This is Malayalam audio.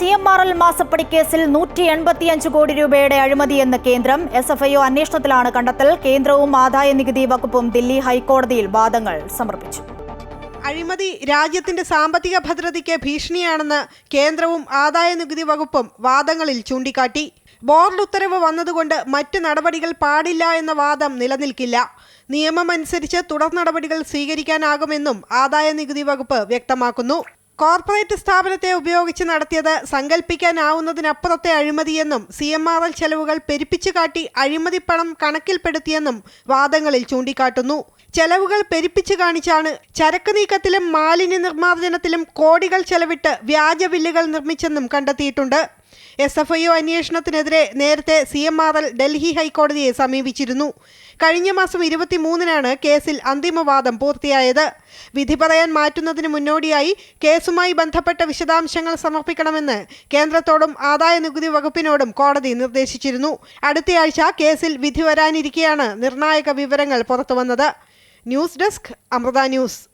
സി എം ആർ എൽ മാസപ്പടി കേസിൽ നൂറ്റി എൺപത്തിയഞ്ച് കോടി രൂപയുടെ അഴിമതിയെന്ന് കേന്ദ്രം എസ് എഫ് ഐ അന്വേഷണത്തിലാണ് കണ്ടെത്തൽ. കേന്ദ്രവും ആദായ നികുതി വകുപ്പും ദില്ലി ഹൈക്കോടതിയിൽ വാദങ്ങൾ സമർപ്പിച്ചു. അഴിമതി രാജ്യത്തിന്റെ സാമ്പത്തിക ഭദ്രതയ്ക്ക് ഭീഷണിയാണെന്ന് കേന്ദ്രവും ആദായ നികുതി വകുപ്പും വാദങ്ങളിൽ ചൂണ്ടിക്കാട്ടി. ബോർഡ് ഉത്തരവ് വന്നതുകൊണ്ട് മറ്റ് നടപടികൾ പാടില്ല എന്ന വാദം നിലനിൽക്കില്ല. നിയമമനുസരിച്ച് തുടർ നടപടികൾ സ്വീകരിക്കാനാകുമെന്നും ആദായ നികുതി വകുപ്പ് വ്യക്തമാക്കുന്നു. കോർപ്പറേറ്റ് സ്ഥാപനത്തെ ഉപയോഗിച്ച് നടത്തിയത് സങ്കല്പിക്കാനാവുന്നതിനപ്പുറത്തെ അഴിമതിയെന്നും സി എം ആർ എൽ ചെലവുകൾ പെരുപ്പിച്ചു കാട്ടി അഴിമതിപ്പണം കണക്കിൽപ്പെടുത്തിയെന്നും വാദങ്ങളിൽ ചൂണ്ടിക്കാട്ടുന്നു. ചെലവുകൾ പെരുപ്പിച്ചു കാണിച്ചാണ് ചരക്ക് നീക്കത്തിലും മാലിന്യ നിർമ്മാർജനത്തിലും കോടികൾ ചെലവിട്ട് വ്യാജ ബില്ലുകൾ നിർമ്മിച്ചെന്നും കണ്ടെത്തിയിട്ടുണ്ട്. എസ് എഫ് ഐ ഒ അന്വേഷണത്തിനെതിരെ നേരത്തെ C M R L Delhi ഹൈക്കോടതിയെ സമീപിച്ചിരുന്നു. കഴിഞ്ഞ മാസം ഇരുപത്തിമൂന്നിനാണ് കേസിൽ അന്തിമവാദം പൂർത്തിയായത്. വിധി പറയാൻ മാറ്റുന്നതിന് മുന്നോടിയായി കേസുമായി ബന്ധപ്പെട്ട വിശദാംശങ്ങൾ സമർപ്പിക്കണമെന്ന് കേന്ദ്രത്തോടും ആദായ നികുതി വകുപ്പിനോടും കോടതി നിർദ്ദേശിച്ചിരുന്നു. അടുത്തയാഴ്ച കേസിൽ വിധി വരാനിരിക്കെയാണ് നിർണായക വിവരങ്ങൾ പുറത്തുവന്നത്. News desk Amrita News.